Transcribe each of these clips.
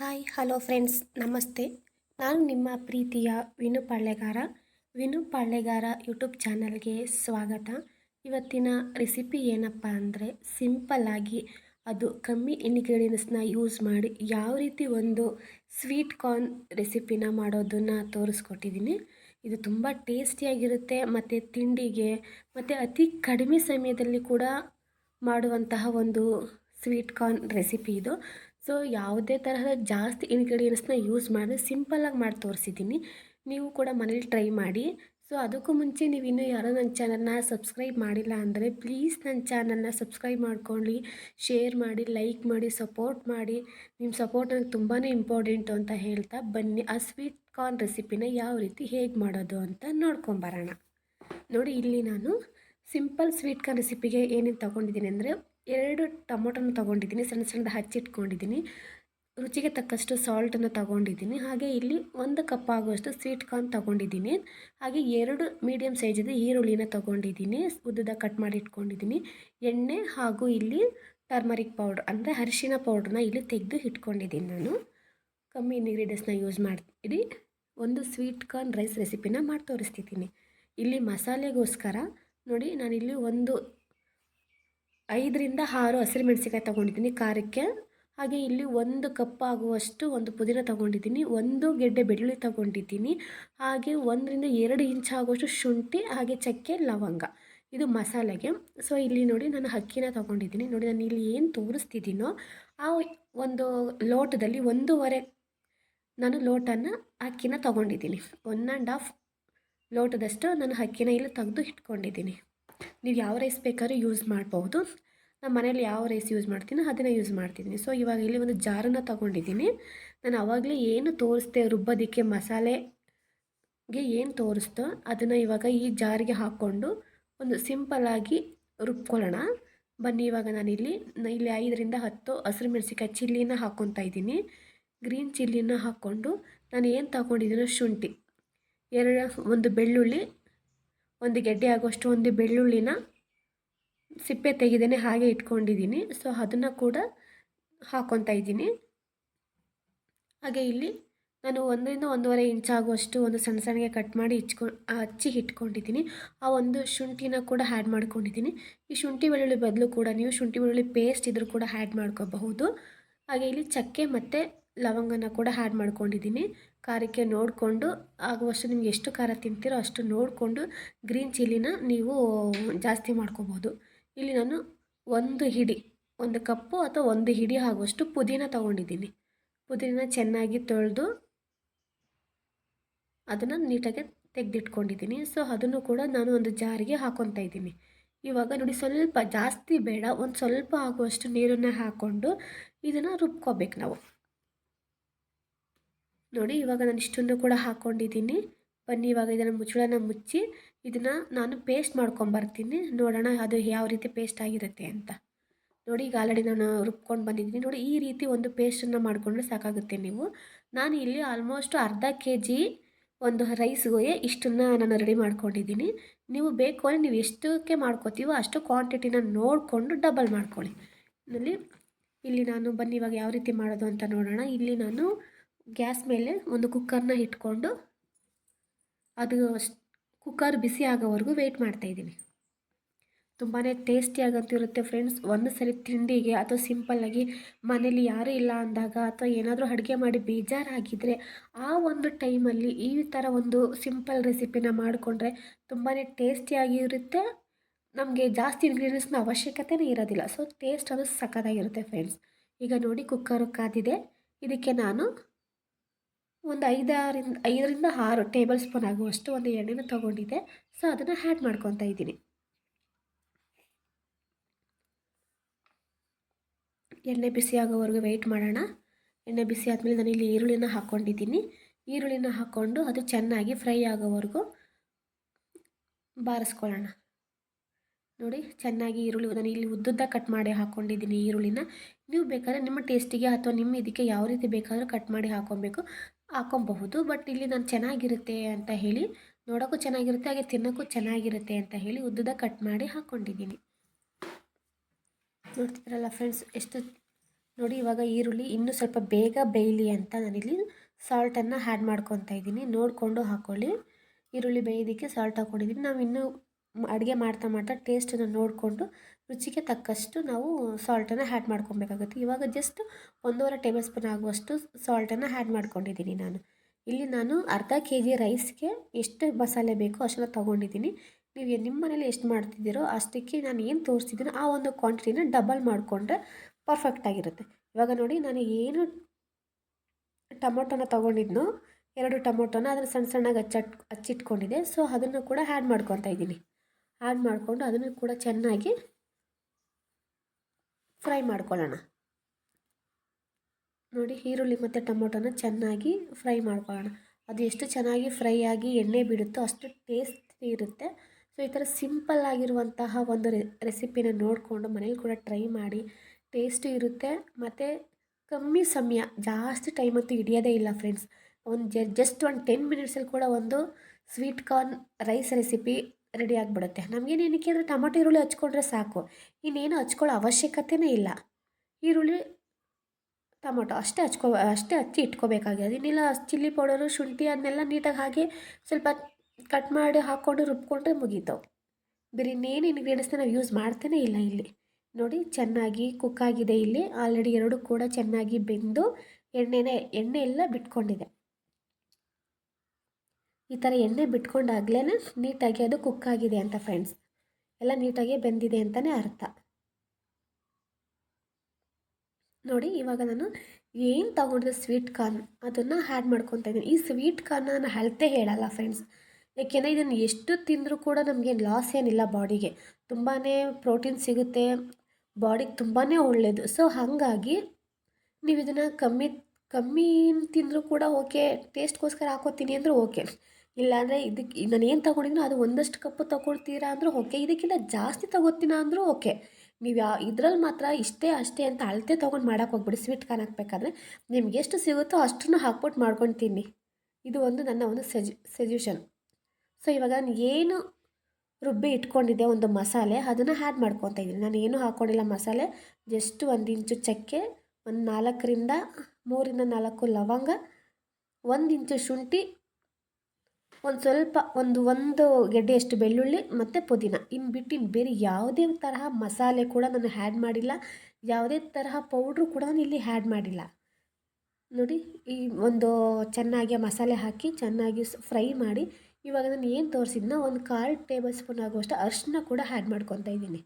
Hi, hello friends, ನಮಸ್ತೆ. ನಾನು ನಿಮ್ಮ ಪ್ರೀತಿಯ ವಿನು ಪಾಳ್ಯಗಾರ. ವಿನು ಪಾಳ್ಯಗಾರ ಯೂಟ್ಯೂಬ್ ಚಾನಲ್ಗೆ ಸ್ವಾಗತ. ಇವತ್ತಿನ ರೆಸಿಪಿ ಏನಪ್ಪ ಅಂದರೆ ಸಿಂಪಲ್ಲಾಗಿ ಅದು ಕಮ್ಮಿ ಇಂಗ್ರೀಡಿಯೆಂಟ್ಸ್ನ ಯೂಸ್ ಮಾಡಿ ಯಾವ ರೀತಿ ಒಂದು ಸ್ವೀಟ್ ಕಾರ್ನ್ ರೆಸಿಪಿನ ಮಾಡೋದನ್ನು ತೋರಿಸ್ಕೊಟ್ಟಿದ್ದೀನಿ. ಇದು ತುಂಬ ಟೇಸ್ಟಿಯಾಗಿರುತ್ತೆ, ಮತ್ತು ತಿಂಡಿಗೆ, ಮತ್ತು ಅತಿ ಕಡಿಮೆ ಸಮಯದಲ್ಲಿ ಕೂಡ ಮಾಡುವಂತಹ ಒಂದು ಸ್ವೀಟ್ ಕಾರ್ನ್ ರೆಸಿಪಿ ಇದು. ಸೊ ಯಾವುದೇ ತರಹದ ಜಾಸ್ತಿ ಇಂಗ್ರೀಡಿಯೆಂಟ್ಸ್ನ ಯೂಸ್ ಮಾಡಿ ಸಿಂಪಲ್ಲಾಗಿ ಮಾಡಿ ತೋರಿಸಿದ್ದೀನಿ. ನೀವು ಕೂಡ ಮನೇಲಿ ಟ್ರೈ ಮಾಡಿ. ಸೊ ಅದಕ್ಕೂ ಮುಂಚೆ ನೀವು ಇನ್ನೂ ಯಾರೋ ನನ್ನ ಚಾನಲ್ನ ಸಬ್ಸ್ಕ್ರೈಬ್ ಮಾಡಿಲ್ಲ ಅಂದರೆ ಪ್ಲೀಸ್ ನನ್ನ ಚಾನಲ್ನ ಸಬ್ಸ್ಕ್ರೈಬ್ ಮಾಡ್ಕೊಳ್ಳಿ. ಶೇರ್ ಮಾಡಿ ಲೈಕ್ ಮಾಡಿ ಸಪೋರ್ಟ್ ಮಾಡಿ. ನಿಮ್ಮ ಸಪೋರ್ಟ್ ನನಗೆ ತುಂಬಾ ಇಂಪಾರ್ಟೆಂಟು ಅಂತ ಹೇಳ್ತಾ ಬನ್ನಿ. ಆ ಸ್ವೀಟ್ ಕಾರ್ನ್ ರೆಸಿಪಿನ ಯಾವ ರೀತಿ ಹೇಗೆ ಮಾಡೋದು ಅಂತ ನೋಡ್ಕೊಂಬರೋಣ ನೋಡಿ ಇಲ್ಲಿ ನಾನು ಸಿಂಪಲ್ ಸ್ವೀಟ್ ಕಾರ್ನ್ ರೆಸಿಪಿಗೆ ಏನೇನು ತೊಗೊಂಡಿದ್ದೀನಿ ಅಂದರೆ ಎರಡು ಟೊಮೊಟೊನ ತೊಗೊಂಡಿದ್ದೀನಿ, ಸಣ್ಣ ಸಣ್ಣದ ಹಚ್ಚಿಟ್ಕೊಂಡಿದ್ದೀನಿ ರುಚಿಗೆ ತಕ್ಕಷ್ಟು ಸಾಲ್ಟನ್ನು ತೊಗೊಂಡಿದ್ದೀನಿ. ಹಾಗೆ ಇಲ್ಲಿ ಒಂದು ಕಪ್ ಆಗುವಷ್ಟು ಸ್ವೀಟ್ ಕಾರ್ನ್ ತೊಗೊಂಡಿದ್ದೀನಿ. ಹಾಗೆ ಎರಡು ಮೀಡಿಯಮ್ ಸೈಜದ ಈರುಳ್ಳಿನ ತೊಗೊಂಡಿದ್ದೀನಿ. ಉದ್ದದ ಕಟ್ ಮಾಡಿ ಇಟ್ಕೊಂಡಿದ್ದೀನಿ. ಎಣ್ಣೆ ಹಾಗೂ ಇಲ್ಲಿ ಟರ್ಮರಿಕ್ ಪೌಡ್ರ್ ಅಂದರೆ ಅರಿಶಿನ ಪೌಡ್ರನ್ನ ಇಲ್ಲಿ ತೆಗೆದು ಇಟ್ಕೊಂಡಿದ್ದೀನಿ ನಾನು. ಕಮ್ಮಿ ಇಂಗ್ರೀಡಿಯೆಂಟ್ಸ್ನ ಯೂಸ್ ಮಾಡಿ ಒಂದು ಸ್ವೀಟ್ ಕಾರ್ನ್ ರೈಸ್ ರೆಸಿಪಿನ ಮಾಡಿ ತೋರಿಸ್ತಿದ್ದೀನಿ ಇಲ್ಲಿ ಮಸಾಲೆಗೋಸ್ಕರ ನೋಡಿ ನಾನಿಲ್ಲಿ ಒಂದು ಐದರಿಂದ ಆರು ಹಸಿರು ಮೆಣಸಿಕಾಯಿ ತೊಗೊಂಡಿದ್ದೀನಿ, ಖಾರಕ್ಕೆ. ಹಾಗೆ ಇಲ್ಲಿ ಒಂದು ಕಪ್ ಆಗುವಷ್ಟು ಒಂದು ಪುದೀನ ತೊಗೊಂಡಿದ್ದೀನಿ, ಒಂದು ಗೆಡ್ಡೆ ಬೆಳ್ಳುಳ್ಳಿ ತೊಗೊಂಡಿದ್ದೀನಿ. ಹಾಗೆ ಒಂದರಿಂದ ಎರಡು ಇಂಚ್ ಆಗುವಷ್ಟು ಶುಂಠಿ, ಹಾಗೆ ಚಕ್ಕೆ, ಲವಂಗ. ಇದು ಮಸಾಲೆಗೆ. ಸೊ ಇಲ್ಲಿ ನೋಡಿ ನಾನು ಅಕ್ಕಿನ ತೊಗೊಂಡಿದ್ದೀನಿ. ನೋಡಿ ನಾನು ಇಲ್ಲಿ ಏನು ತೋರಿಸ್ತಿದ್ದೀನೋ, ಆ ಒಂದು ಲೋಟದಲ್ಲಿ ಒಂದೂವರೆ ನಾನು ಲೋಟನ ಅಕ್ಕಿನ ತೊಗೊಂಡಿದ್ದೀನಿ. ಒನ್ ಆ್ಯಂಡ್ ಹಾಫ್ ಲೋಟದಷ್ಟು ನಾನು ಅಕ್ಕಿನ ಇಲ್ಲಿ ತೆಗೆದು ಇಟ್ಕೊಂಡಿದ್ದೀನಿ. ನೀವು ಯಾವ ರೈಸ್ ಬೇಕಾದ್ರೂ ಯೂಸ್ ಮಾಡ್ಬೋದು. ನಮ್ಮ ಮನೇಲಿ ಯಾವ ರೈಸ್ ಯೂಸ್ ಮಾಡ್ತೀನೋ ಅದನ್ನು ಯೂಸ್ ಮಾಡ್ತಿದ್ದೀನಿ. ಸೊ ಇವಾಗ ಇಲ್ಲಿ ಒಂದು ಜಾರನ್ನು ತೊಗೊಂಡಿದ್ದೀನಿ. ನಾನು ಆವಾಗಲೇ ಏನು ತೋರಿಸ್ದೆ, ರುಬ್ಬೋದಕ್ಕೆ ಮಸಾಲೆಗೆ ಏನು ತೋರಿಸ್ತೋ ಅದನ್ನು ಇವಾಗ ಈ ಜಾರಿಗೆ ಹಾಕ್ಕೊಂಡು ಒಂದು ಸಿಂಪಲ್ಲಾಗಿ ರುಬ್ಕೊಳ್ಳೋಣ. ಬನ್ನಿ, ಇವಾಗ ನಾನಿಲ್ಲಿ ಇಲ್ಲಿ ಐದರಿಂದ ಹತ್ತು ಹಸಿರು ಮೆಣಸಿಕಾಯಿ ಚಿಲ್ಲಿನ ಹಾಕ್ಕೊತಾ ಇದ್ದೀನಿ. ಗ್ರೀನ್ ಚಿಲ್ಲಿನ ಹಾಕ್ಕೊಂಡು ನಾನು ಏನು ತಗೊಂಡಿದ್ದೀನೋ ಶುಂಠಿ, ಎರಡು, ಒಂದು ಬೆಳ್ಳುಳ್ಳಿ ಒಂದು ಗೆಡ್ಡೆ ಆಗುವಷ್ಟು ಒಂದು ಬೆಳ್ಳುಳ್ಳಿನ ಸಿಪ್ಪೆ ತೆಗೆದೇ ಹಾಗೆ ಇಟ್ಕೊಂಡಿದ್ದೀನಿ. ಸೊ ಅದನ್ನು ಕೂಡ ಹಾಕ್ಕೊತಾ ಇದ್ದೀನಿ. ಹಾಗೆ ಇಲ್ಲಿ ನಾನು ಒಂದರಿಂದ ಒಂದೂವರೆ ಇಂಚ್ ಆಗುವಷ್ಟು ಒಂದು ಸಣ್ಣ ಸಣ್ಣಗೆ ಕಟ್ ಮಾಡಿ ಇಚ್ಕೊ, ಹಚ್ಚಿ ಇಟ್ಕೊಂಡಿದ್ದೀನಿ. ಆ ಒಂದು ಶುಂಠಿನ ಕೂಡ ಹ್ಯಾಡ್ ಮಾಡ್ಕೊಂಡಿದ್ದೀನಿ. ಈ ಶುಂಠಿ ಬೆಳ್ಳುಳ್ಳಿ ಬದಲು ಕೂಡ ನೀವು ಶುಂಠಿ ಬೆಳ್ಳುಳ್ಳಿ ಪೇಸ್ಟ್ ಇದ್ರೂ ಕೂಡ ಹ್ಯಾಡ್ ಮಾಡ್ಕೋಬಹುದು. ಹಾಗೆ ಇಲ್ಲಿ ಚಕ್ಕೆ ಮತ್ತು ಲವಂಗನ ಕೂಡ ಹ್ಯಾಡ್ ಮಾಡ್ಕೊಂಡಿದ್ದೀನಿ. ಖಾರಕ್ಕೆ ನೋಡಿಕೊಂಡು, ಆಗುವಷ್ಟು ನಿಮ್ಗೆ ಎಷ್ಟು ಖಾರ ತಿಂತೀರೋ ಅಷ್ಟು ನೋಡಿಕೊಂಡು ಗ್ರೀನ್ ಚಿಲ್ಲಿನ ನೀವು ಜಾಸ್ತಿ ಮಾಡ್ಕೋಬೋದು. ಇಲ್ಲಿ ನಾನು ಒಂದು ಹಿಡಿ, ಒಂದು ಕಪ್ಪು ಅಥವಾ ಒಂದು ಹಿಡಿ ಆಗುವಷ್ಟು ಪುದೀನ ತೊಗೊಂಡಿದ್ದೀನಿ. ಪುದೀನ ಚೆನ್ನಾಗಿ ತೊಳೆದು ಅದನ್ನು ನೀಟಾಗಿ ತೆಗೆದಿಟ್ಕೊಂಡಿದ್ದೀನಿ. ಸೊ ಅದನ್ನು ಕೂಡ ನಾನು ಒಂದು ಜಾರಿಗೆ ಹಾಕೊತಾ ಇದ್ದೀನಿ. ಇವಾಗ ನೋಡಿ, ಸ್ವಲ್ಪ ಜಾಸ್ತಿ ಬೇಡ, ಒಂದು ಸ್ವಲ್ಪ ಆಗುವಷ್ಟು ನೀರನ್ನು ಹಾಕ್ಕೊಂಡು ಇದನ್ನು ರುಬ್ಕೋಬೇಕು ನಾವು. ನೋಡಿ, ಇವಾಗ ನಾನು ಇಷ್ಟನ್ನು ಕೂಡ ಹಾಕ್ಕೊಂಡಿದ್ದೀನಿ ಬನ್ನಿ, ಇವಾಗ ಇದನ್ನು ಮುಚ್ಚಳನ ಮುಚ್ಚಿ ಇದನ್ನು ನಾನು ಪೇಸ್ಟ್ ಮಾಡ್ಕೊಂಬರ್ತೀನಿ ನೋಡೋಣ ಅದು ಯಾವ ರೀತಿ ಪೇಸ್ಟ್ ಆಗಿರುತ್ತೆ ಅಂತ. ನೋಡಿ, ಈಗ ಆಲ್ರೆಡಿ ನಾನು ರುಬ್ಕೊಂಡು ಬಂದಿದ್ದೀನಿ. ನೋಡಿ, ಈ ರೀತಿ ಒಂದು ಪೇಸ್ಟನ್ನು ಮಾಡಿಕೊಂಡ್ರೆ ಸಾಕಾಗುತ್ತೆ ನೀವು. ನಾನು ಇಲ್ಲಿ ಆಲ್ಮೋಸ್ಟ್ ಅರ್ಧ ಕೆ ಜಿ ಒಂದು ರೈಸ್ಗೆ ಇಷ್ಟನ್ನು ನಾನು ರೆಡಿ ಮಾಡ್ಕೊಂಡಿದ್ದೀನಿ. ನೀವು ಬೇಕು ಅಂದರೆ ನೀವು ಎಷ್ಟಕ್ಕೆ ಮಾಡ್ಕೋತೀವೋ ಅಷ್ಟು ಕ್ವಾಂಟಿಟಿನ ನೋಡಿಕೊಂಡು ಡಬಲ್ ಮಾಡ್ಕೊಳ್ಳಿ. ಇಲ್ಲಿ ಇಲ್ಲಿ ನಾನು ಬನ್ನಿ, ಇವಾಗ ಯಾವ ರೀತಿ ಮಾಡೋದು ಅಂತ ನೋಡೋಣ. ಇಲ್ಲಿ ನಾನು ಗ್ಯಾಸ್ ಮೇಲೆ ಒಂದು ಕುಕ್ಕರ್ನ ಇಟ್ಕೊಂಡು ಅದು ಕುಕ್ಕರ್ ಬಿಸಿ ಆಗೋವರೆಗೂ ವೆಯ್ಟ್ ಮಾಡ್ತಾಯಿದ್ದೀನಿ ತುಂಬಾ ಟೇಸ್ಟಿಯಾಗಂತಿರುತ್ತೆ ಫ್ರೆಂಡ್ಸ್ ಒಂದು ಸರಿ ತಿಂಡಿಗೆ ಅಥವಾ ಸಿಂಪಲ್ಲಾಗಿ ಮನೇಲಿ ಯಾರೂ ಇಲ್ಲ ಅಂದಾಗ ಅಥವಾ ಏನಾದರೂ ಅಡುಗೆ ಮಾಡಿ ಬೇಜಾರಾಗಿದ್ದರೆ ಆ ಒಂದು ಟೈಮಲ್ಲಿ ಈ ಥರ ಒಂದು ಸಿಂಪಲ್ ರೆಸಿಪಿನ ಮಾಡಿಕೊಂಡ್ರೆ ತುಂಬಾ ಟೇಸ್ಟಿಯಾಗಿರುತ್ತೆ ನಮಗೆ ಜಾಸ್ತಿ ಇಂಗ್ರೀಡಿಯೆಂಟ್ಸ್ನ ಅವಶ್ಯಕತೆಯೇ ಇರೋದಿಲ್ಲ. ಸೊ ಟೇಸ್ಟ್ ಅದು ಸಖತ್ತಾಗಿರುತ್ತೆ ಫ್ರೆಂಡ್ಸ್ ಈಗ ನೋಡಿ ಕುಕ್ಕರು ಕಾದಿದೆ. ಇದಕ್ಕೆ ನಾನು ಒಂದು ಐದಾರಿಂದ, ಐದರಿಂದ ಆರು ಟೇಬಲ್ ಸ್ಪೂನ್ ಆಗುವಷ್ಟು ಒಂದು ಎಣ್ಣೆನ ತೊಗೊಂಡಿದ್ದೆ. ಸೊ ಅದನ್ನು ಹ್ಯಾಡ್ ಮಾಡ್ಕೊತಾ ಇದ್ದೀನಿ. ಎಣ್ಣೆ ಬಿಸಿ ಆಗೋವರೆಗೂ ವೆಯ್ಟ್ ಮಾಡೋಣ. ಎಣ್ಣೆ ಬಿಸಿ ಆದಮೇಲೆ ನಾನು ಇಲ್ಲಿ ಈರುಳ್ಳಿನ ಹಾಕ್ಕೊಂಡಿದ್ದೀನಿ. ಈರುಳ್ಳಿನ ಹಾಕ್ಕೊಂಡು ಅದು ಚೆನ್ನಾಗಿ ಫ್ರೈ ಆಗೋವರೆಗೂ ಬಾರಿಸ್ಕೊಳ್ಳೋಣ. ನೋಡಿ, ಚೆನ್ನಾಗಿ ಈರುಳ್ಳಿ, ನಾನು ಇಲ್ಲಿ ಉದ್ದುದ್ದ ಕಟ್ ಮಾಡಿ ಹಾಕ್ಕೊಂಡಿದ್ದೀನಿ ಈರುಳ್ಳಿನ. ನೀವು ಬೇಕಾದರೆ ನಿಮ್ಮ ಟೇಸ್ಟಿಗೆ ಅಥವಾ ನಿಮ್ಮ ಇದಕ್ಕೆ ಯಾವ ರೀತಿ ಬೇಕಾದರೂ ಕಟ್ ಮಾಡಿ ಹಾಕ್ಕೊಬೇಕು ಹಾಕ್ಕೊಬಹುದು ಬಟ್ ಇಲ್ಲಿ ನಾನು ಚೆನ್ನಾಗಿರುತ್ತೆ ಅಂತ ಹೇಳಿ, ನೋಡೋಕ್ಕೂ ಚೆನ್ನಾಗಿರುತ್ತೆ, ಹಾಗೆ ತಿನ್ನೋಕ್ಕೂ ಚೆನ್ನಾಗಿರುತ್ತೆ ಅಂತ ಹೇಳಿ ಉದ್ದದ ಕಟ್ ಮಾಡಿ ಹಾಕ್ಕೊಂಡಿದ್ದೀನಿ ನೋಡ್ತಿದ್ರಲ್ಲ ಫ್ರೆಂಡ್ಸ್ ಎಷ್ಟು ನೋಡಿ ಇವಾಗ ಈರುಳ್ಳಿ ಇನ್ನೂ ಸ್ವಲ್ಪ ಬೇಗ ಬೇಯಲಿ ಅಂತ ನಾನಿಲ್ಲಿ ಸಾಲ್ಟನ್ನು ಆ್ಯಡ್ ಮಾಡ್ಕೊತಾ ಇದ್ದೀನಿ. ನೋಡಿಕೊಂಡು ಹಾಕ್ಕೊಳ್ಳಿ ಈರುಳ್ಳಿ ಬೇಯೋದಕ್ಕೆ ಸಾಲ್ಟ್ ಹಾಕ್ಕೊಂಡಿದ್ದೀನಿ ನಾವು ಇನ್ನೂ ಅಡುಗೆ ಮಾಡ್ತಾ ಮಾಡ್ತಾ ಟೇಸ್ಟನ್ನು ನೋಡಿಕೊಂಡು ರುಚಿಗೆ ತಕ್ಕಷ್ಟು ನಾವು ಸಾಲ್ಟನ್ನು ಹ್ಯಾಡ್ ಮಾಡ್ಕೊಬೇಕಾಗುತ್ತೆ. ಇವಾಗ ಜಸ್ಟ್ ಒಂದೂವರೆ ಟೇಬಲ್ ಸ್ಪೂನ್ ಆಗುವಷ್ಟು ಸಾಲ್ಟನ್ನು ಹ್ಯಾಡ್ ಮಾಡ್ಕೊಂಡಿದ್ದೀನಿ ನಾನು. ಇಲ್ಲಿ ನಾನು ಅರ್ಧ ಕೆ ಜಿ ರೈಸ್ಗೆ ಎಷ್ಟು ಮಸಾಲೆ ಬೇಕೋ ಅಷ್ಟನ್ನು ತೊಗೊಂಡಿದ್ದೀನಿ. ನೀವು ನಿಮ್ಮ ಮನೇಲಿ ಎಷ್ಟು ಮಾಡ್ತಿದ್ದೀರೋ ಅಷ್ಟಕ್ಕೆ ನಾನು ಏನು ತೋರಿಸ್ತಿದ್ದೀನೋ ಆ ಒಂದು ಕ್ವಾಂಟಿಟಿನ ಡಬಲ್ ಮಾಡಿಕೊಂಡ್ರೆ ಪರ್ಫೆಕ್ಟಾಗಿರುತ್ತೆ ಇವಾಗ ನೋಡಿ, ನಾನು ಏನು ಟೊಮೊಟೊನ ತೊಗೊಂಡಿದ್ನೋ, ಎರಡು ಟೊಮೊಟೊನ ಅದನ್ನು ಸಣ್ಣ ಸಣ್ಣಗೆ ಹಚ್ಚಟ್ ಹಚ್ಚಿಟ್ಕೊಂಡಿದ್ದೆ. ಸೊ ಅದನ್ನು ಕೂಡ ಆ್ಯಡ್ ಮಾಡ್ಕೊತಾ ಇದ್ದೀನಿ. ಆ್ಯಡ್ ಮಾಡಿಕೊಂಡು ಅದನ್ನು ಕೂಡ ಚೆನ್ನಾಗಿ ಫ್ರೈ ಮಾಡ್ಕೊಳ್ಳೋಣ. ನೋಡಿ ಈರುಳ್ಳಿ ಮತ್ತು ಟೊಮೊಟೊನ ಚೆನ್ನಾಗಿ ಫ್ರೈ ಮಾಡ್ಕೊಳ್ಳೋಣ. ಅದು ಎಷ್ಟು ಚೆನ್ನಾಗಿ ಫ್ರೈ ಆಗಿ ಎಣ್ಣೆ ಬಿಡುತ್ತೋ ಅಷ್ಟು ಟೇಸ್ಟಿ ಇರುತ್ತೆ. ಸೊ, ಈ ಥರ ಸಿಂಪಲ್ ಆಗಿರುವಂತಹ ಒಂದು ರೆಸಿಪಿನ ನೋಡಿಕೊಂಡು ಮನೇಲಿ ಕೂಡ ಟ್ರೈ ಮಾಡಿ. ಟೇಸ್ಟು ಇರುತ್ತೆ. ಮತ್ತು ಕಮ್ಮಿ ಸಮಯ, ಜಾಸ್ತಿ ಟೈಮ್ ಅಂತೂ ಹಿಡಿಯೋದೇ ಇಲ್ಲ ಫ್ರೆಂಡ್ಸ್. ಒಂದು ಜಸ್ಟ್ ಒಂದು ಟೆನ್ ಮಿನಿಟ್ಸಲ್ಲಿ ಕೂಡ ಒಂದು sweet corn rice recipe ready ಆಗಿಬಿಡುತ್ತೆ. ನಮಗೇನು ಏನಕ್ಕೆ ಅಂದರೆ ಟೊಮೊಟೊ ಈರುಳ್ಳಿ ಹಚ್ಕೊಂಡ್ರೆ ಸಾಕು. ಇನ್ನೇನು ಹಚ್ಕೊಳ್ಳೋ ಅವಶ್ಯಕತೆಯೇ ಇಲ್ಲ. ಈರುಳ್ಳಿ, ಟೊಮೊಟೊ ಅಷ್ಟೇ ಹಚ್ಕೊ, ಅಷ್ಟೇ ಹಚ್ಚಿ ಇಟ್ಕೋಬೇಕಾಗಿದೆ ಇನ್ನಿಲ್ಲ ಚಿಲ್ಲಿ ಪೌಡರು, ಶುಂಠಿ ಅದನ್ನೆಲ್ಲ ನೀಟಾಗಿ ಹಾಕಿ ಸ್ವಲ್ಪ ಕಟ್ ಮಾಡಿ ಹಾಕ್ಕೊಂಡು ರುಬ್ಕೊಂಡ್ರೆ ಮುಗೀತು. ಬೇರೆ ಇನ್ನೇನು ಇಂಗ್ರೀಡಿಯೆಂಟ್ಸ್ನ ನಾವು ಯೂಸ್ ಮಾಡ್ತಾನೆ ಇಲ್ಲ ಇಲ್ಲಿ. ನೋಡಿ ಚೆನ್ನಾಗಿ ಕುಕ್ ಆಗಿದೆ ಇಲ್ಲಿ. ಆಲ್ರೆಡಿ ಎರಡು ಕೂಡ ಚೆನ್ನಾಗಿ ಬೆಂದು ಎಣ್ಣೆನೇ, ಎಣ್ಣೆ ಎಲ್ಲ ಬಿಟ್ಕೊಂಡಿದೆ. ಈ ಥರ ಎಣ್ಣೆ ಬಿಟ್ಕೊಂಡಾಗ್ಲೇ ನೀಟಾಗಿ ಅದು ಕುಕ್ ಆಗಿದೆ ಅಂತ ಫ್ರೆಂಡ್ಸ್ ಎಲ್ಲ ನೀಟಾಗಿ ಬೆಂದಿದೆ ಅಂತಲೇ ಅರ್ಥ. ನೋಡಿ, ಇವಾಗ ನಾನು ಏನು ತಗೊಂಡಿದ್ದೆ ಸ್ವೀಟ್ ಕಾರ್ನ್ ಅದನ್ನು ಆ್ಯಡ್ ಮಾಡ್ಕೊತ ಇದ್ದೀನಿ. ಈ ಸ್ವೀಟ್ ಕಾರ್ನ ನಾನು ಅಳತೆ ಹೇಳಲ್ಲ ಫ್ರೆಂಡ್ಸ್ ಯಾಕೆಂದರೆ ಇದನ್ನು ಎಷ್ಟು ತಿಂದರೂ ಕೂಡ ನಮಗೆ ಲಾಸ್ ಏನಿಲ್ಲ ಬಾಡಿಗೆ ತುಂಬಾ ಪ್ರೋಟೀನ್ ಸಿಗುತ್ತೆ ಬಾಡಿಗೆ ತುಂಬಾ ಒಳ್ಳೆಯದು ಸೊ ಹಾಗಾಗಿ ನೀವು ಇದನ್ನು ಕಮ್ಮಿ ಕಮ್ಮಿ ತಿಂದರೂ ಕೂಡ ಓಕೆ ಟೇಸ್ಟ್ಗೋಸ್ಕರ ಹಾಕೋತೀನಿ ಅಂದರೂ ಓಕೆ ಇಲ್ಲಾಂದರೆ ಇದಕ್ಕೆ ನಾನು ಏನು ತೊಗೊಂಡಿದ್ದೀನೋ ಅದು ಒಂದಷ್ಟು ಕಪ್ಪು ತೊಗೊಳ್ತೀರಾ ಅಂದರೂ ಓಕೆ, ಇದಕ್ಕಿಂತ ಜಾಸ್ತಿ ತೊಗೋತೀನ ಅಂದರೂ ಓಕೆ. ನೀವು ಯಾವ ಇದ್ರಲ್ಲಿ ಮಾತ್ರ ಇಷ್ಟೇ ಅಷ್ಟೇ ಅಂತ ಅಳತೆ ತೊಗೊಂಡು ಮಾಡೋಕೆ ಹೋಗ್ಬಿಡಿ, ಸ್ವೀಟ್ ಕಾರ್ನ್ ಹಾಕಬೇಕಾದ್ರೆ. ನಿಮ್ಗೆ ಎಷ್ಟು ಸಿಗುತ್ತೋ ಅಷ್ಟನ್ನು ಹಾಕ್ಬಿಟ್ಟು ಮಾಡ್ಕೊಂಡು ಇದು ಒಂದು ನನ್ನ ಒಂದು ಸಜ್ ಸಜೆಷನ್ ಸೊ ಇವಾಗ ನಾನು ಏನು ರುಬ್ಬಿ ಇಟ್ಕೊಂಡಿದ್ದೆ ಒಂದು ಮಸಾಲೆ, ಅದನ್ನು ಆ್ಯಡ್ ಮಾಡ್ಕೊತಾ ಇದ್ದೀನಿ. ನಾನು ಏನೂ ಹಾಕ್ಕೊಂಡಿಲ್ಲ ಮಸಾಲೆ ಜಸ್ಟ್ ಒಂದು ಇಂಚು ಚಕ್ಕೆ, ಒಂದು ನಾಲ್ಕರಿಂದ ಮೂರಿಂದ ನಾಲ್ಕು ಲವಂಗ, ಒಂದು ಇಂಚು ಶುಂಠಿ ಒಂದು ಸ್ವಲ್ಪ ಒಂದು ಒಂದು ಗೆಡ್ಡೆಯಷ್ಟು ಬೆಳ್ಳುಳ್ಳಿ ಮತ್ತು ಪುದೀನ. ಇನ್ನು ಬಿಟ್ಟು ಇನ್ನು ಬೇರೆ ಯಾವುದೇ ತರಹ ಮಸಾಲೆ ಕೂಡ ನಾನು ಹ್ಯಾಡ್ ಮಾಡಿಲ್ಲ. ಯಾವುದೇ ತರಹ ಪೌಡ್ರು ಕೂಡ ನಾನು ಇಲ್ಲಿ ಹ್ಯಾಡ್ ಮಾಡಿಲ್ಲ. ನೋಡಿ, ಈ ಒಂದು ಚೆನ್ನಾಗಿ ಮಸಾಲೆ ಹಾಕಿ ಚೆನ್ನಾಗಿ ಫ್ರೈ ಮಾಡಿ ಇವಾಗ ನಾನು ಏನು ತೋರಿಸಿದ್ನ ಒಂದು ಕಾಲು ಟೇಬಲ್ ಸ್ಪೂನ್ ಆಗುವಷ್ಟು ಅರಿಶಿನ ಕೂಡ ಹ್ಯಾಡ್ ಮಾಡ್ಕೊತಾ ಇದ್ದೀನಿ.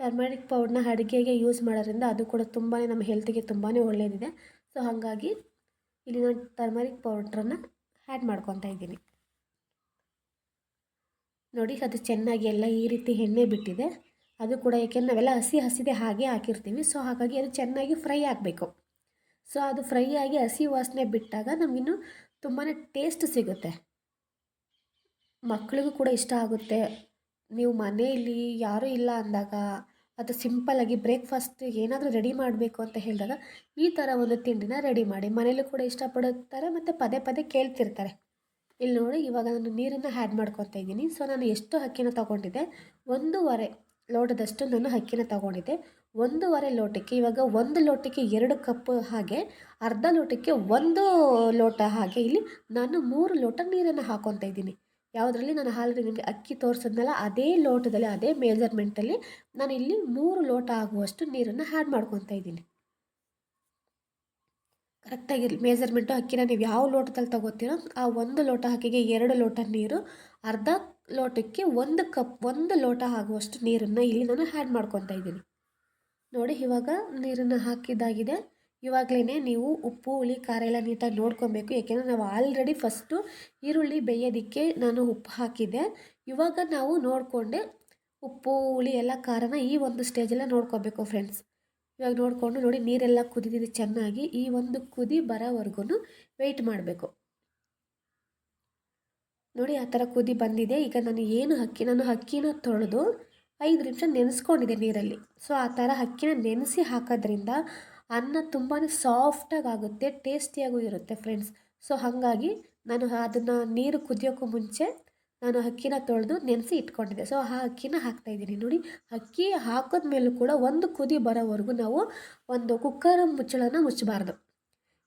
ಟರ್ಮರಿಕ್ ಪೌಡ್ರನ್ನ ಅಡುಗೆಗೆ ಯೂಸ್ ಮಾಡೋದ್ರಿಂದ ಅದು ಕೂಡ ತುಂಬಾ ನಮ್ಮ ಹೆಲ್ತಿಗೆ ತುಂಬಾ ಒಳ್ಳೆಯದಿದೆ ಸೊ ಹಾಗಾಗಿ ಇಲ್ಲಿ ನಾನು ಟರ್ಮರಿಕ್ ಪೌಡ್ರನ್ನು ಹ್ಯಾಡ್ ಮಾಡ್ಕೊತಾ ಇದ್ದೀನಿ. ನೋಡಿ, ಅದು ಚೆನ್ನಾಗಿ ಎಲ್ಲ ಈ ರೀತಿ ಎಣ್ಣೆ ಬಿಟ್ಟಿದೆ. ಅದು ಕೂಡ ಏಕೆಂದರೆ ನಾವೆಲ್ಲ ಹಸಿ ಹಸಿದೆ ಹಾಗೆ ಹಾಕಿರ್ತೀವಿ. ಸೊ ಹಾಗಾಗಿ ಅದು ಚೆನ್ನಾಗಿ ಫ್ರೈ ಆಗಬೇಕು. ಸೊ ಅದು ಫ್ರೈ ಆಗಿ ಹಸಿ ವಾಸನೆ ಬಿಟ್ಟಾಗ ನಮಗಿನ್ನೂ ತುಂಬಾ ಟೇಸ್ಟ್ ಸಿಗುತ್ತೆ. ಮಕ್ಕಳಿಗೂ ಕೂಡ ಇಷ್ಟ ಆಗುತ್ತೆ. ನೀವು ಮನೆಯಲ್ಲಿ ಯಾರೂ ಇಲ್ಲ ಅಂದಾಗ ಅದು ಸಿಂಪಲ್ಲಾಗಿ ಬ್ರೇಕ್ಫಾಸ್ಟ್ ಏನಾದರೂ ರೆಡಿ ಮಾಡಬೇಕು ಅಂತ ಹೇಳಿದಾಗ ಈ ಥರ ಒಂದು ತಿಂಡಿನ ರೆಡಿ ಮಾಡಿ. ಮನೇಲೂ ಕೂಡ ಇಷ್ಟಪಡುತ್ತಾರೆ, ಮತ್ತು ಪದೇ ಪದೇ ಕೇಳ್ತಿರ್ತಾರೆ. ಇಲ್ಲಿ ನೋಡಿ, ಇವಾಗ ನಾನು ನೀರನ್ನು ಆ್ಯಡ್ ಮಾಡ್ಕೊತಾ ಇದ್ದೀನಿ. ಸೊ ನಾನು ಎಷ್ಟು ಅಕ್ಕಿನ ತಗೊಂಡಿದ್ದೆ? ಒಂದೂವರೆ ಲೋಟದಷ್ಟು ನಾನು ಅಕ್ಕಿನ ತಗೊಂಡಿದ್ದೆ. ಒಂದೂವರೆ ಲೋಟಕ್ಕೆ, ಇವಾಗ ಒಂದು ಲೋಟಕ್ಕೆ ಎರಡು ಕಪ್ ಹಾಗೆ, ಅರ್ಧ ಲೋಟಕ್ಕೆ ಒಂದು ಲೋಟ ಹಾಗೆ ಇಲ್ಲಿ ನಾನು ಮೂರು ಲೋಟ ನೀರನ್ನು ಹಾಕೊತಾ ಇದ್ದೀನಿ. ಯಾವುದರಲ್ಲಿ? ನಾನು ಆಲ್ರೆಡಿ ನಿಮಗೆ ಅಕ್ಕಿ ತೋರಿಸಿದ್ನಲ್ಲ, ಅದೇ ಲೋಟದಲ್ಲಿ, ಅದೇ ಮೇಜರ್ಮೆಂಟಲ್ಲಿ ನಾನು ಇಲ್ಲಿ ಮೂರು ಲೋಟ ಆಗುವಷ್ಟು ನೀರನ್ನು ಆ್ಯಡ್ ಮಾಡ್ಕೊತಾ ಇದ್ದೀನಿ. ಕರೆಕ್ಟಾಗಿ ಮೇಜರ್ಮೆಂಟು ಅಕ್ಕಿನ ನೀವು ಯಾವ ಲೋಟದಲ್ಲಿ ತಗೋತೀರೋ ಆ ಒಂದು ಲೋಟ ಅಕ್ಕಿಗೆ ಎರಡು ಲೋಟ ನೀರು, ಅರ್ಧ ಲೋಟಕ್ಕೆ ಒಂದು ಕಪ್, ಒಂದು ಲೋಟ ಆಗುವಷ್ಟು ನೀರನ್ನು ಇಲ್ಲಿ ನಾನು ಆ್ಯಡ್ ಮಾಡ್ಕೊತಾ ಇದ್ದೀನಿ. ನೋಡಿ ಇವಾಗ ನೀರನ್ನು ಹಾಕಿದ್ದಾಗಿದೆ ಇವಾಗಲೇ ನೀವು ಉಪ್ಪು, ಹುಳಿ, ಖಾರ ಎಲ್ಲ ನೀಟಾಗಿ ನೋಡ್ಕೊಬೇಕು. ಯಾಕೆಂದರೆ ನಾವು ಆಲ್ರೆಡಿ ಫಸ್ಟು ಈರುಳ್ಳಿ ಬೇಯೋದಕ್ಕೆ ನಾನು ಉಪ್ಪು ಹಾಕಿದ್ದೆ. ಇವಾಗ ನಾವು ನೋಡಿಕೊಂಡೆ ಉಪ್ಪು, ಹುಳಿ ಎಲ್ಲ, ಖಾರನ ಈ ಒಂದು ಸ್ಟೇಜಲ್ಲೇ ನೋಡ್ಕೋಬೇಕು ಫ್ರೆಂಡ್ಸ್ ಇವಾಗ ನೋಡಿಕೊಂಡು ನೋಡಿ, ನೀರೆಲ್ಲ ಕುದಿದಿದೆ ಚೆನ್ನಾಗಿ ಈ ಒಂದು ಕುದಿ ಬರೋವರೆಗೂ ವೆಯ್ಟ್ ಮಾಡಬೇಕು. ನೋಡಿ, ಆ ಥರ ಕುದಿ ಬಂದಿದೆ. ಈಗ ನಾನು ಏನು ಅಕ್ಕಿ ನಾನು ಅಕ್ಕಿನ ತೊಳೆದು ಐದು ನಿಮಿಷ ನೆನೆಸ್ಕೊಂಡಿದ್ದೆ ನೀರಲ್ಲಿ. ಸೊ ಆ ಥರ ಅಕ್ಕಿನ ನೆನೆಸಿ ಹಾಕೋದ್ರಿಂದ ಅನ್ನ ತುಂಬಾ ಸಾಫ್ಟಾಗಿ ಆಗುತ್ತೆ ಟೇಸ್ಟಿಯಾಗೂ ಇರುತ್ತೆ ಫ್ರೆಂಡ್ಸ್ ಸೊ ಹಾಗಾಗಿ ನಾನು ಅದನ್ನು ನೀರು ಕುದಿಯೋಕ್ಕೂ ಮುಂಚೆ ನಾನು ಅಕ್ಕಿನ ತೊಳೆದು ನೆನೆಸಿ ಇಟ್ಕೊಂಡಿದ್ದೆ. ಸೊ ಆ ಅಕ್ಕಿನ ಹಾಕ್ತಾಯಿದ್ದೀನಿ ನೋಡಿ ಅಕ್ಕಿ ಹಾಕಿದ್ಮೇಲೂ ಕೂಡ ಒಂದು ಕುದಿ ಬರೋವರೆಗೂ ನಾವು ಒಂದು ಕುಕ್ಕರ್ ಮುಚ್ಚಳನ ಮುಚ್ಚಬಾರ್ದು.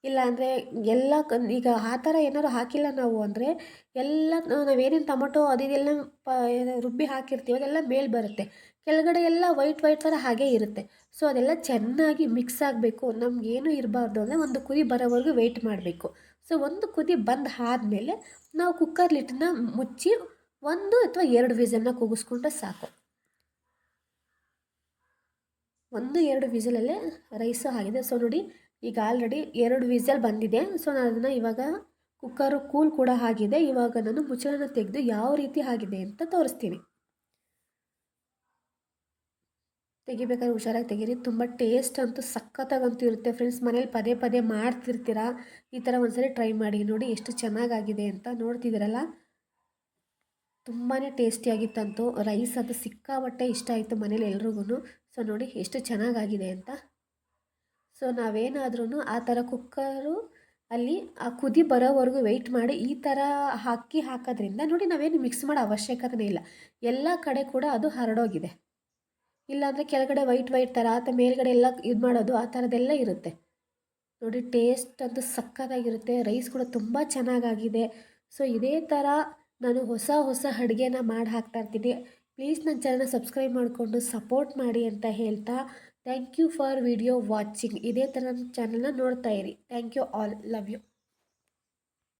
ಇಲ್ಲಾಂದರೆ ಎಲ್ಲ ಈಗ ಆ ಥರ ಏನಾದ್ರು ಹಾಕಿಲ್ಲ ನಾವು ಅಂದರೆ ಎಲ್ಲ ನಾವೇನೇನು ಟೊಮೊಟೊ ಅದು ಇದೆಲ್ಲ ಪ ರುಬ್ಬಿ ಹಾಕಿರ್ತೀವಿ ಅದೆಲ್ಲ ಮೇಲೆ ಬರುತ್ತೆ. ಕೆಳಗಡೆ ಎಲ್ಲ ವೈಟ್ ವೈಟ್ ಥರ ಹಾಗೆ ಇರುತ್ತೆ. ಸೊ ಅದೆಲ್ಲ ಚೆನ್ನಾಗಿ ಮಿಕ್ಸ್ ಆಗಬೇಕು. ನಮಗೇನು ಇರಬಾರ್ದು ಅಂದರೆ ಒಂದು ಕುದಿ ಬರೋವರೆಗೂ ವೆಯ್ಟ್ ಮಾಡಬೇಕು. ಸೊ ಒಂದು ಕುದಿ ಬಂದು ಆದಮೇಲೆ ನಾವು ಕುಕ್ಕರ್ ಲಿಟ್ಟನ್ನ ಮುಚ್ಚಿ ಒಂದು ಅಥವಾ ಎರಡು ವಿಸಲ್ನ ಕೂಗಿಸ್ಕೊಂಡ್ರೆ ಸಾಕು. ಒಂದು, ಎರಡು ವಿಸಲಲ್ಲೇ ರೈಸು ಆಗಿದೆ. ಸೊ ನೋಡಿ, ಈಗ ಆಲ್ರೆಡಿ ಎರಡು ವಿಸಲ್ ಬಂದಿದೆ. ಸೊ ನಾನು ಅದನ್ನು ಇವಾಗ ಕುಕ್ಕರು ಕೂಲ್ ಕೂಡ ಆಗಿದೆ. ಇವಾಗ ನಾನು ಮುಚ್ಚಳನ ತೆಗೆದು ಯಾವ ರೀತಿ ಆಗಿದೆ ಅಂತ ತೋರಿಸ್ತೀನಿ. ತೆಗಿಬೇಕಾದ್ರೆ ಹುಷಾರಾಗಿ ತೆಗೀರಿ. ತುಂಬ ಟೇಸ್ಟ್ ಅಂತೂ ಸಖತ್ತಾಗಂತೂ ಇರುತ್ತೆ ಫ್ರೆಂಡ್ಸ್ ಮನೇಲಿ ಪದೇ ಪದೇ ಮಾಡ್ತಿರ್ತೀರ? ಈ ಥರ ಒಂದ್ಸರಿ ಟ್ರೈ ಮಾಡಿ ನೋಡಿ ಎಷ್ಟು ಚೆನ್ನಾಗಾಗಿದೆ ಅಂತ ನೋಡ್ತಿದ್ದೀರಲ್ಲ? ತುಂಬಾ ಟೇಸ್ಟಿಯಾಗಿತ್ತಂತೂ ರೈಸ್ ಅದು ಸಿಕ್ಕಾಬಟ್ಟೆ ಇಷ್ಟ ಆಯಿತು ಮನೇಲಿ ಎಲ್ರಿಗೂ ಸೊ ನೋಡಿ ಎಷ್ಟು ಚೆನ್ನಾಗಾಗಿದೆ ಅಂತ. ಸೊ ನಾವೇನಾದ್ರೂ ಆ ಥರ ಕುಕ್ಕರು ಅಲ್ಲಿ ಆ ಕುದಿ ಬರೋವರೆಗೂ ವೆಯ್ಟ್ ಮಾಡಿ ಈ ಥರ ಹಾಕಿ ಹಾಕೋದ್ರಿಂದ ನೋಡಿ ನಾವೇನು ಮಿಕ್ಸ್ ಮಾಡೋ ಅವಶ್ಯಕತೆ ಇಲ್ಲ. ಎಲ್ಲ ಕಡೆ ಕೂಡ ಅದು ಹರಡೋಗಿದೆ. ಇಲ್ಲಾಂದರೆ ಕೆಳಗಡೆ ವೈಟ್ ವೈಟ್ ಥರ ಅಥವಾ ಮೇಲ್ಗಡೆ ಎಲ್ಲ ಇದು ಮಾಡೋದು, ಆ ಥರದ್ದೆಲ್ಲ ಇರುತ್ತೆ. ನೋಡಿ ಟೇಸ್ಟ್ ಅಂತೂ ಸಕ್ಕತ್ತಾಗಿರುತ್ತೆ ರೈಸ್ ಕೂಡ ತುಂಬ ಚೆನ್ನಾಗಾಗಿದೆ. ಸೊ ಇದೇ ಥರ ನಾನು ಹೊಸ ಹೊಸ ಅಡುಗೆನ ಮಾಡಿ ಹಾಕ್ತಾ ಇರ್ತೀನಿ. ಪ್ಲೀಸ್ ನನ್ನ ಚಾನಲ್ನ ಸಬ್ಸ್ಕ್ರೈಬ್ ಮಾಡಿಕೊಂಡು ಸಪೋರ್ಟ್ ಮಾಡಿ ಅಂತ ಹೇಳ್ತಾ thank you for video watching ಇದೇ ಥರ ನನ್ನ ಚಾನಲ್ನ ನೋಡ್ತಾ ಇರಿ. Thank you all love you